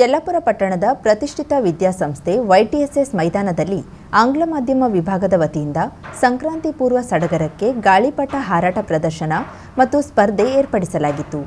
ಯಲ್ಲಾಪುರ ಪಟ್ಟಣದ ಪ್ರತಿಷ್ಠಿತ ವಿದ್ಯಾಸಂಸ್ಥೆ ವೈಟಿಎಸ್ಎಸ್ ಮೈದಾನದಲ್ಲಿ ಆಂಗ್ಲ ಮಾಧ್ಯಮ ವಿಭಾಗದ ವತಿಯಿಂದ ಸಂಕ್ರಾಂತಿ ಪೂರ್ವ ಸಡಗರಕ್ಕೆ ಗಾಳಿಪಟ ಹಾರಾಟ ಪ್ರದರ್ಶನ ಮತ್ತು ಸ್ಪರ್ಧೆ ಏರ್ಪಡಿಸಲಾಗಿತ್ತು.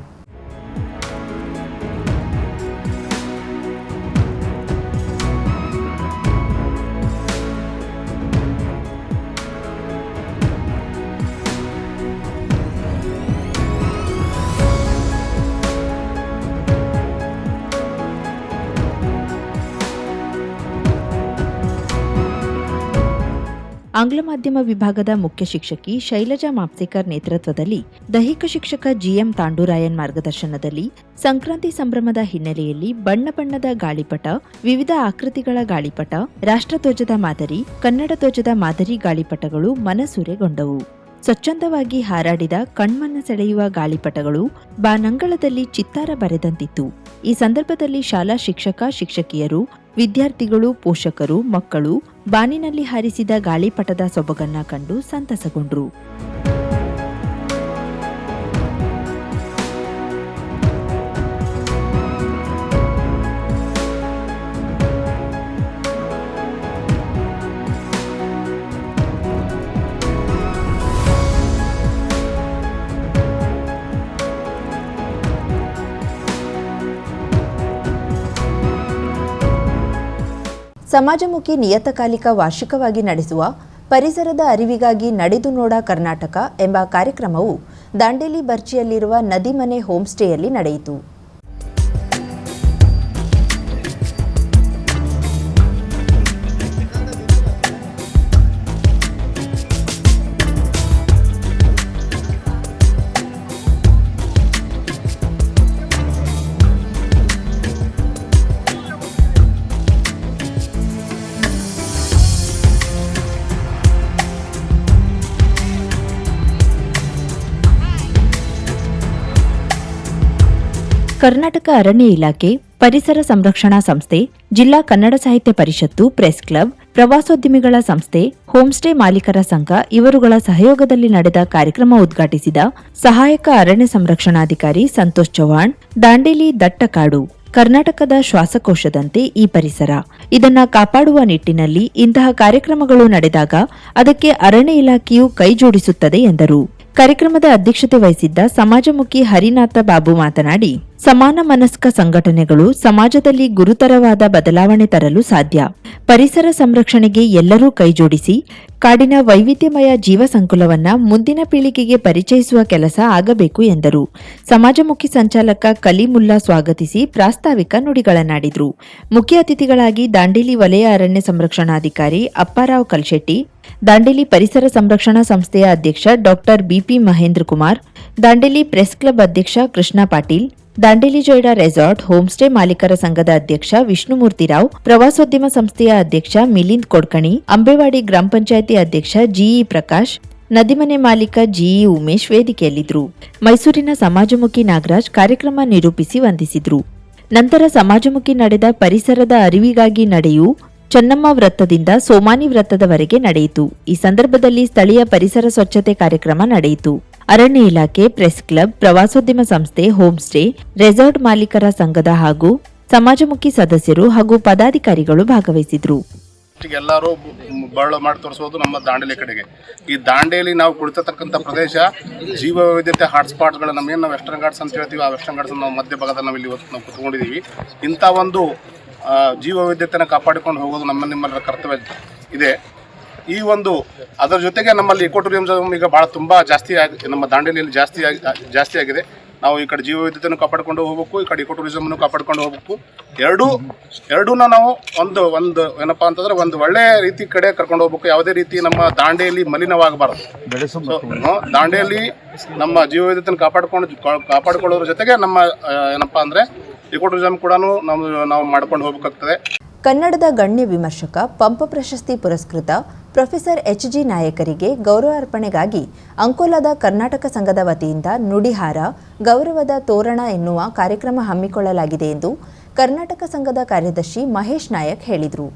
ಆಂಗ್ಲ ಮಾಧ್ಯಮ ವಿಭಾಗದ ಮುಖ್ಯ ಶಿಕ್ಷಕಿ ಶೈಲಜಾ ಮಾಪ್ಸೇಕರ್ ನೇತೃತ್ವದಲ್ಲಿ ದೈಹಿಕ ಶಿಕ್ಷಕ ಜಿಎಂ ತಾಂಡೂರಾಯನ್ ಮಾರ್ಗದರ್ಶನದಲ್ಲಿ ಸಂಕ್ರಾಂತಿ ಸಂಭ್ರಮದ ಹಿನ್ನೆಲೆಯಲ್ಲಿ ಬಣ್ಣ ಬಣ್ಣದ ಗಾಳಿಪಟ, ವಿವಿಧ ಆಕೃತಿಗಳ ಗಾಳಿಪಟ ರಾಷ್ಟ್ರಧ್ವಜದ ಮಾದರಿ, ಕನ್ನಡ ಧ್ವಜದ ಮಾದರಿ ಗಾಳಿಪಟಗಳು ಮನಸೂರೆಗೊಂಡವು. ಸ್ವಚ್ಛಂದವಾಗಿ ಹಾರಾಡಿದ ಕಣ್ಮನ್ನ ಸೆಳೆಯುವ ಗಾಳಿಪಟಗಳು ಬಾನಂಗಳದಲ್ಲಿ ಚಿತ್ತಾರ ಬರೆದಂತಿತ್ತು. ಈ ಸಂದರ್ಭದಲ್ಲಿ ಶಾಲಾ ಶಿಕ್ಷಕ ಶಿಕ್ಷಕಿಯರು ವಿದ್ಯಾರ್ಥಿಗಳು ಪೋಷಕರು ಮಕ್ಕಳು ಬಾನಿನಲ್ಲಿ ಹಾರಿಸಿದ ಗಾಳಿಪಟದ ಸೊಬಗನ್ನ ಕಂಡು ಸಂತಸಗೊಂಡ್ರು. ಸಮಾಜಮುಖಿ ನಿಯತಕಾಲಿಕ ವಾರ್ಷಿಕವಾಗಿ ನಡೆಸುವ ಪರಿಸರದ ಅರಿವಿಗಾಗಿ ನಡೆದು ನೋಡ ಕರ್ನಾಟಕ ಎಂಬ ಕಾರ್ಯಕ್ರಮವು ದಾಂಡೇಲಿ ಬರ್ಚಿಯಲ್ಲಿರುವ ನದಿಮನೆ ಹೋಮ್ಸ್ಟೇಯಲ್ಲಿ ನಡೆಯಿತು. ಕರ್ನಾಟಕ ಅರಣ್ಯ ಇಲಾಖೆ, ಪರಿಸರ ಸಂರಕ್ಷಣಾ ಸಂಸ್ಥೆ, ಜಿಲ್ಲಾ ಕನ್ನಡ ಸಾಹಿತ್ಯ ಪರಿಷತ್ತು, ಪ್ರೆಸ್ ಕ್ಲಬ್, ಪ್ರವಾಸೋದ್ಯಮಿಗಳ ಸಂಸ್ಥೆ ಹೋಂಸ್ಟೇ ಮಾಲೀಕರ ಸಂಘ ಇವರುಗಳ ಸಹಯೋಗದಲ್ಲಿ ನಡೆದ ಕಾರ್ಯಕ್ರಮ ಉದ್ಘಾಟಿಸಿದ ಸಹಾಯಕ ಅರಣ್ಯ ಸಂರಕ್ಷಣಾಧಿಕಾರಿ ಸಂತೋಷ್ ಚೌಹಾಣ್ ದಾಂಡೇಲಿ ದಟ್ಟಕಾಡು, ಕರ್ನಾಟಕದ ಶ್ವಾಸಕೋಶದಂತೆ ಈ ಪರಿಸರ. ಇದನ್ನ ಕಾಪಾಡುವ ನಿಟ್ಟಿನಲ್ಲಿ ಇಂತಹ ಕಾರ್ಯಕ್ರಮಗಳು ನಡೆದಾಗ ಅದಕ್ಕೆ ಅರಣ್ಯ ಇಲಾಖೆಯು ಕೈಜೋಡಿಸುತ್ತದೆ ಎಂದರು. ಕಾರ್ಯಕ್ರಮದ ಅಧ್ಯಕ್ಷತೆ ವಹಿಸಿದ್ದ ಸಮಾಜಮುಖಿ ಹರಿನಾಥ ಬಾಬು ಮಾತನಾಡಿ ಸಮಾನ ಮನಸ್ಕ ಸಂಘಟನೆಗಳು ಸಮಾಜದಲ್ಲಿ ಗುರುತರವಾದ ಬದಲಾವಣೆ ತರಲು ಸಾಧ್ಯ. ಪರಿಸರ ಸಂರಕ್ಷಣೆಗೆ ಎಲ್ಲರೂ ಕೈಜೋಡಿಸಿ, ಕಾಡಿನ ವೈವಿಧ್ಯಮಯ ಜೀವ ಸಂಕುಲವನ್ನ ಮುಂದಿನ ಪೀಳಿಗೆಗೆ ಪರಿಚಯಿಸುವ ಕೆಲಸ ಆಗಬೇಕು ಎಂದರು. ಸಮಾಜಮುಖಿ ಸಂಚಾಲಕ ಕಲಿಮುಲ್ಲಾ ಸ್ವಾಗತಿಸಿ ಪ್ರಾಸ್ತಾವಿಕ ನುಡಿಗಳನ್ನಾಡಿದರು. ಮುಖ್ಯ ಅತಿಥಿಗಳಾಗಿ ದಾಂಡೇಲಿ ವಲಯ ಅರಣ್ಯ ಸಂರಕ್ಷಣಾಧಿಕಾರಿ ಅಪ್ಪಾರಾವ್ ಕಲ್ಶೆಟ್ಟಿ ದಾಂಡೇಲಿ ಪರಿಸರ ಸಂರಕ್ಷಣಾ ಸಂಸ್ಥೆಯ ಅಧ್ಯಕ್ಷ doctor BP Mahendra Kumar, Dandeli press club ಅಧ್ಯಕ್ಷ ಕೃಷ್ಣ ಪಾಟೀಲ್, ದಾಂಡೇಲಿ ಜೊಯ್ಡಾ ರೆಸಾರ್ಟ್ ಹೋಂಸ್ಟೇ ಮಾಲೀಕರ ಸಂಘದ ಅಧ್ಯಕ್ಷ ವಿಷ್ಣುಮೂರ್ತಿ ರಾವ್, ಪ್ರವಾಸೋದ್ಯಮ ಸಂಸ್ಥೆಯ ಅಧ್ಯಕ್ಷ ಮಿಲಿಂದ್ ಕೊಡ್ಕಣಿ, ಅಂಬೇವಾಡಿ ಗ್ರಾಮ ಪಂಚಾಯಿತಿ ಅಧ್ಯಕ್ಷ ಜಿಇ ಪ್ರಕಾಶ್, ನದಿಮನೆ ಮಾಲೀಕ ಜಿಇ ಉಮೇಶ್ ವೇದಿಕೆಯಲ್ಲಿದ್ದರು. ಮೈಸೂರಿನ ಸಮಾಜಮುಖಿ ನಾಗರಾಜ್ ಕಾರ್ಯಕ್ರಮ ನಿರೂಪಿಸಿ ವಂದಿಸಿದರು. ನಂತರ ಸಮಾಜಮುಖಿ ನಡೆದ ಪರಿಸರದ ಅರಿವಿಗಾಗಿ ನಡೆಯು ಚೆನ್ನಮ್ಮ ವೃತ್ತದಿಂದ ಸೋಮಾನಿ ವೃತ್ತದವರೆಗೆ ನಡೆಯಿತು. ಈ ಸಂದರ್ಭದಲ್ಲಿ ಸ್ಥಳೀಯ ಪರಿಸರ ಸ್ವಚ್ಛತೆ ಕಾರ್ಯಕ್ರಮ ನಡೆಯಿತು. ಅರಣ್ಯ ಇಲಾಖೆ, ಪ್ರೆಸ್ ಕ್ಲಬ್, ಪ್ರವಾಸೋದ್ಯಮ ಸಂಸ್ಥೆ, ಹೋಮ್ ಸ್ಟೇ, ರೆಸಾರ್ಟ್ ಮಾಲೀಕರ ಸಂಘದ ಹಾಗೂ ಸಮಾಜಮುಖಿ ಸದಸ್ಯರು ಹಾಗೂ ಪದಾಧಿಕಾರಿಗಳು ಭಾಗವಹಿಸಿದ್ರು. ಎಲ್ಲರೂ ಬರಳು ಮಾಡಿ ತೋರಿಸೋದು ನಮ್ಮ ದಾಂಡೇಲಿ ಕಡೆಗೆ. ಈ ದಾಂಡೇಲಿ ನಾವು ಕುಳಿತಕ್ಕಂಥ ಪ್ರದೇಶ ಜೀವ ವೈವಿಧ್ಯತೆ ಹಾಟ್ಸ್ಪಾಟ್ಗಳು ನಮ್ಗೇನು ನಾವು ವೆಸ್ಟರ್ನ್ ಘಾಟ್ಸ್ ಅಂತ ಹೇಳ್ತೀವಿ. ಆ ವೆಸ್ಟರ್ನ್ ಘಾಟ್ಸ್ ನಾವು ಮಧ್ಯ ಭಾಗದಲ್ಲಿ ನಾವು ಇಲ್ಲಿ ನಾವು ಕುತ್ಕೊಂಡಿದ್ದೀವಿ. ಇಂಥ ಒಂದು ಜೀವ ವೈದ್ಯತೆಯನ್ನು ಕಾಪಾಡಿಕೊಂಡು ಹೋಗೋದು ನಮ್ಮ ನಿಮ್ಮೆಲ್ಲರ ಕರ್ತವ್ಯ ಇದೆ. ಈ ಒಂದು ಅದರ ಜೊತೆಗೆ ನಮ್ಮಲ್ಲಿ ಇಕೋ ಟೂರಿಸಂ ಈಗ ಭಾಳ ತುಂಬ ಜಾಸ್ತಿ ಆಗಿ ನಮ್ಮ ದಾಂಡೇಲಿಯಲ್ಲಿ ಜಾಸ್ತಿ ಆಗಿ ಜಾಸ್ತಿ ಆಗಿದೆ. ನಾವು ಈ ಕಡೆ ಜೀವ ವೈದ್ಯತೆಯನ್ನು ಕಾಪಾಡಿಕೊಂಡು ಹೋಗ್ಬೇಕು ಈ ಕಡೆ ಇಕೋ ಟೂರಿಸಮನ್ನು ಕಾಪಾಡ್ಕೊಂಡು ಹೋಗ್ಬೇಕು. ಎರಡೂ ಎರಡೂನ ನಾವು ಒಂದು ಒಂದು ಏನಪ್ಪ ಅಂತಂದ್ರೆ ಒಂದು ಒಳ್ಳೆ ರೀತಿ ಕಡೆ ಕರ್ಕೊಂಡು ಹೋಗ್ಬೇಕು. ಯಾವುದೇ ರೀತಿ ನಮ್ಮ ದಾಂಡೇಲಿ ಮಲಿನವಾಗಬಾರದು. ದಾಂಡೇಲಿ ನಮ್ಮ ಜೀವ ವೈವಿಧ್ಯತೆಯನ್ನು ಕಾಪಾಡಿಕೊಂಡು ಕಾಪಾಡಿಕೊಳ್ಳೋದ್ರ ಜೊತೆಗೆ ನಮ್ಮ ಏನಪ್ಪ ಅಂದ್ರೆ ಇಕೋ ಟೂರಿಸಮ್ ಕೂಡ ನಾವು ನಾವು ಮಾಡ್ಕೊಂಡು ಹೋಗ್ಬೇಕಾಗ್ತದೆ. ಕನ್ನಡದ ಗಣ್ಯ ವಿಮರ್ಶಕ ಪಂಪ ಪ್ರಶಸ್ತಿ ಪುರಸ್ಕೃತ ಪ್ರೊಫೆಸರ್ ಎಚ್ ಜಿ ನಾಯಕರಿಗೆ ಗೌರವ ಅರ್ಪಣೆಗಾಗಿ ಅಂಕೋಲಾದ ಕರ್ನಾಟಕ ಸಂಘದ ವತಿಯಿಂದ ನುಡಿಹಾರ ಗೌರವದ ತೋರಣ ಎನ್ನುವ ಕಾರ್ಯಕ್ರಮ ಹಮ್ಮಿಕೊಳ್ಳಲಾಗಿದೆ ಎಂದು ಕರ್ನಾಟಕ ಸಂಘದ ಕಾರ್ಯದರ್ಶಿ ಮಹೇಶ್ ನಾಯಕ್ ಹೇಳಿದರು.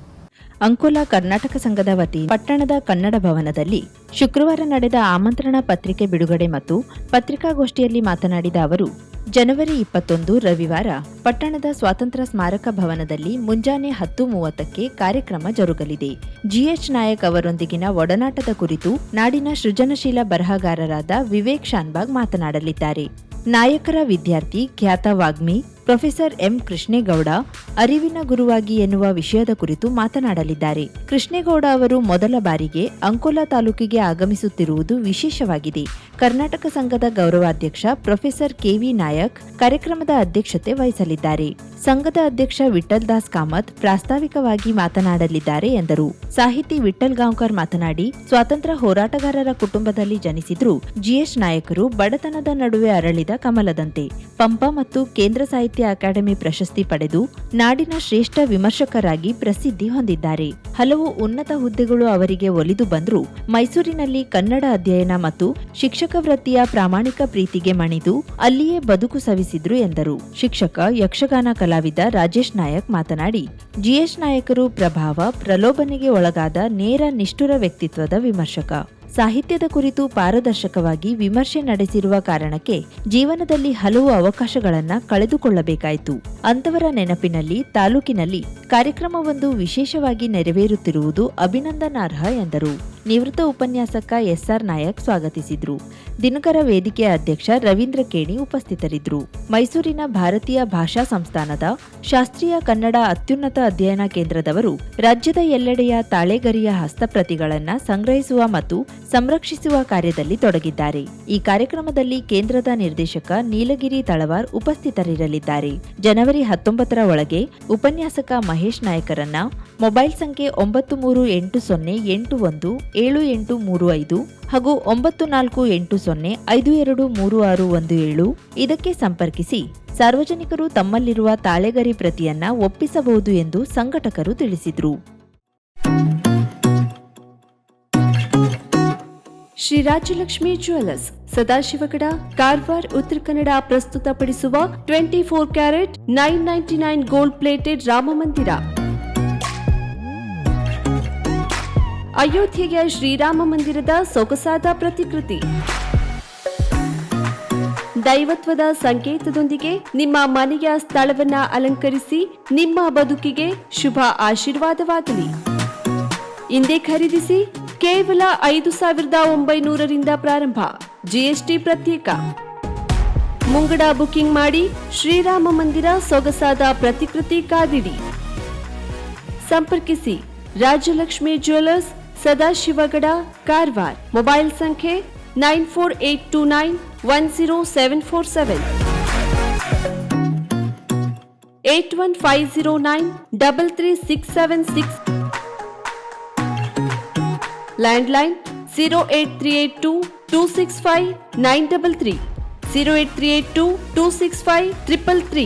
ಅಂಕೋಲಾ ಕರ್ನಾಟಕ ಸಂಘದ ವತಿ ಪಟ್ಟಣದ ಕನ್ನಡ ಭವನದಲ್ಲಿ ಶುಕ್ರವಾರ ನಡೆದ ಆಮಂತ್ರಣ ಪತ್ರಿಕೆ ಬಿಡುಗಡೆ ಮತ್ತು ಪತ್ರಿಕಾಗೋಷ್ಠಿಯಲ್ಲಿ ಮಾತನಾಡಿದ ಅವರು ಜನವರಿ ಇಪ್ಪತ್ತೊಂದು, ರವಿವಾರ, ಪಟ್ಟಣದ ಸ್ವಾತಂತ್ರ್ಯ ಸ್ಮಾರಕ ಭವನದಲ್ಲಿ ಮುಂಜಾನೆ ಹತ್ತು ಮೂವತ್ತಕ್ಕೆ ಕಾರ್ಯಕ್ರಮ ಜರುಗಲಿದೆ. ಜಿಎಚ್ ನಾಯಕ್ ಅವರೊಂದಿಗಿನ ಒಡನಾಟದ ಕುರಿತು ನಾಡಿನ ಸೃಜನಶೀಲ ಬರಹಗಾರರಾದ ವಿವೇಕ್ ಶಾನ್ಬಾಗ್ ಮಾತನಾಡಲಿದ್ದಾರೆ. ನಾಯಕರ ವಿದ್ಯಾರ್ಥಿ ಖ್ಯಾತ ವಾಗ್ಮಿ, ಪ್ರೊಫೆಸರ್ ಎಂ. ಕೃಷ್ಣೇಗೌಡ, ಅರಿವಿನ ಗುರುವಾಗಿ ಎನ್ನುವ ವಿಷಯದ ಕುರಿತು ಮಾತನಾಡಲಿದ್ದಾರೆ. ಕೃಷ್ಣೇಗೌಡ ಅವರು ಮೊದಲ ಬಾರಿಗೆ ಅಂಕೋಲಾ ತಾಲೂಕಿಗೆ ಆಗಮಿಸುತ್ತಿರುವುದು ವಿಶೇಷವಾಗಿದೆ. ಕರ್ನಾಟಕ ಸಂಘದ ಗೌರವಾಧ್ಯಕ್ಷ ಪ್ರೊಫೆಸರ್ ಕೆವಿ ನಾಯಕ್ ಕಾರ್ಯಕ್ರಮದ ಅಧ್ಯಕ್ಷತೆ ವಹಿಸಲಿದ್ದಾರೆ. ಸಂಘದ ಅಧ್ಯಕ್ಷ ವಿಠಲ್ ದಾಸ್ ಕಾಮತ್ ಪ್ರಾಸ್ತಾವಿಕವಾಗಿ ಮಾತನಾಡಲಿದ್ದಾರೆ ಎಂದರು. ಸಾಹಿತಿ ವಿಠಲ್ ಗಾಂವ್ಕರ್ ಮಾತನಾಡಿ, ಸ್ವಾತಂತ್ರ್ಯ ಹೋರಾಟಗಾರರ ಕುಟುಂಬದಲ್ಲಿ ಜನಿಸಿದ್ರು ಜಿಎಸ್ ನಾಯಕರು ಬಡತನದ ನಡುವೆ ಅರಳಿದ ಕಮಲದಂತೆ. ಪಂಪ ಮತ್ತು ಕೇಂದ್ರ ಸಾಹಿತ್ಯ ಅಕಾಡೆಮಿ ಪ್ರಶಸ್ತಿ ಪಡೆದು ನಾಡಿನ ಶ್ರೇಷ್ಠ ವಿಮರ್ಶಕರಾಗಿ ಪ್ರಸಿದ್ಧಿ ಹೊಂದಿದ್ದಾರೆ. ಹಲವು ಉನ್ನತ ಹುದ್ದೆಗಳು ಅವರಿಗೆ ಒಲಿದು ಬಂದರೂ. ಮೈಸೂರಿನಲ್ಲಿ ಕನ್ನಡ ಅಧ್ಯಯನ ಮತ್ತು ಶಿಕ್ಷಕ ವೃತ್ತಿಯ ಪ್ರಾಮಾಣಿಕ ಪ್ರೀತಿಗೆ ಮಣಿದು ಅಲ್ಲಿಯೇ ಬದುಕು ಸವಿಸಿದ್ರು ಎಂದರು. ಶಿಕ್ಷಕ, ಯಕ್ಷಗಾನ ಕಲಾವಿದ ರಾಜೇಶ್ ನಾಯಕ್ ಮಾತನಾಡಿ ಜಿಎಸ್ ನಾಯಕರು ಪ್ರಭಾವ, ಪ್ರಲೋಭನೆಗೆ ಒಳಗಾದ ನೇರ ನಿಷ್ಠುರ ವ್ಯಕ್ತಿತ್ವದ ವಿಮರ್ಶಕ. ಸಾಹಿತ್ಯದ ಕುರಿತು ಪಾರದರ್ಶಕವಾಗಿ ವಿಮರ್ಶೆ ನಡೆಸಿರುವ ಕಾರಣಕ್ಕೆ ಜೀವನದಲ್ಲಿ ಹಲವು ಅವಕಾಶಗಳನ್ನು ಕಳೆದುಕೊಳ್ಳಬೇಕಾಯಿತು. ಅಂತವರ ನೆನಪಿನಲ್ಲಿ, ತಾಲೂಕಿನಲ್ಲಿ ಕಾರ್ಯಕ್ರಮವೊಂದು ವಿಶೇಷವಾಗಿ ನೆರವೇರುತ್ತಿರುವುದು ಅಭಿನಂದನಾರ್ಹ ಎಂದರು. ನಿವೃತ್ತ ಉಪನ್ಯಾಸಕ ಎಸ್ಆರ್ ನಾಯಕ್ ಸ್ವಾಗತಿಸಿದ್ರು. ದಿನಕರ ವೇದಿಕೆ ಅಧ್ಯಕ್ಷ ರವೀಂದ್ರ ಕೇಣಿ ಉಪಸ್ಥಿತರಿದ್ದರು. ಮೈಸೂರಿನ ಭಾರತೀಯ ಭಾಷಾ ಸಂಸ್ಥಾನದ ಶಾಸ್ತ್ರೀಯ ಕನ್ನಡ ಅತ್ಯುನ್ನತ ಅಧ್ಯಯನ ಕೇಂದ್ರದವರು ರಾಜ್ಯದ ಎಲ್ಲೆಡೆಯ ತಾಳೆಗರಿಯ ಹಸ್ತಪ್ರತಿಗಳನ್ನು ಸಂಗ್ರಹಿಸುವ ಮತ್ತು ಸಂರಕ್ಷಿಸುವ ಕಾರ್ಯದಲ್ಲಿ ತೊಡಗಿದ್ದಾರೆ. ಈ ಕಾರ್ಯಕ್ರಮದಲ್ಲಿ ಕೇಂದ್ರದ ನಿರ್ದೇಶಕ ನೀಲಗಿರಿ ತಳವಾರ್ ಉಪಸ್ಥಿತರಿರಲಿದ್ದಾರೆ. ಜನವರಿ ಹತ್ತೊಂಬತ್ತರ ಒಳಗೆ ಉಪನ್ಯಾಸಕ ಮಹೇಶ್ ನಾಯಕರನ್ನ ಮೊಬೈಲ್ ಸಂಖ್ಯೆ ಒಂಬತ್ತು ಮೂರು ಎಂಟು ಸೊನ್ನೆ ಎಂಟು ಒಂದು ಏಳು ಎಂಟು ಮೂರು ಐದು ಹಾಗೂ ಒಂಬತ್ತು ನಾಲ್ಕು ಎಂಟು ಸೊನ್ನೆ ಐದು ಎರಡು ಮೂರು ಆರು ಒಂದು ಏಳು. ಇದಕ್ಕೆ ಸಂಪರ್ಕಿಸಿ ಸಾರ್ವಜನಿಕರು ತಮ್ಮಲ್ಲಿರುವ ತಾಳೆಗರಿ ಪ್ರತಿಯನ್ನ ಒಪ್ಪಿಸಬಹುದು ಎಂದು ಸಂಘಟಕರು ತಿಳಿಸಿದರು. ಶ್ರೀ ರಾಜಲಕ್ಷ್ಮಿ ಜ್ಯುವೆಲರ್ಸ್ ಸದಾಶಿವಗಡ, ಕಾರವಾರ್, ಉತ್ತರ ಕನ್ನಡ ಪ್ರಸ್ತುತಪಡಿಸುವ twenty four carat nine ninety nine gold plated Rama ಅಯೋಧ್ಯೆಯ ಶ್ರೀರಾಮ ಮಂದಿರದ ಸೊಗಸಾದ ಪ್ರತಿಕೃತಿ. ದೈವತ್ವದ ಸಂಕೇತದೊಂದಿಗೆ ನಿಮ್ಮ ಮನೆಯ ಸ್ಥಳವನ್ನ ಅಲಂಕರಿಸಿ ನಿಮ್ಮ ಬದುಕಿಗೆ ಶುಭ ಆಶೀರ್ವಾದವಾಗಲಿ. ಇಂದೇ ಖರೀದಿಸಿ ಕೇವಲ ಐದು ಸಾವಿರದ ಒಂಬೈನೂರರಿಂದ ಪ್ರಾರಂಭ. ಜಿಎಸ್ಟಿ ಪ್ರತ್ಯೇಕ. ಮುಂಗಡ ಬುಕಿಂಗ್ ಮಾಡಿ ಶ್ರೀರಾಮ ಮಂದಿರ ಸೊಗಸಾದ ಪ್ರತಿಕೃತಿ ಕಾದಿಡಿ. ಸಂಪರ್ಕಿಸಿ ರಾಜಲಕ್ಷ್ಮಿ ಜ್ಯುವೆಲರ್ಸ್ ಸದಾಶಿವಗಡ ಕಾರವಾರ್ ಮೊಬೈಲ್ ಸಂಖ್ಯೆ nine four eight two nine one zero seven four seven eight one five zero nine double three six seven six landline zero eight three eight two two six five nine double three zero eight three eight two two six five triple three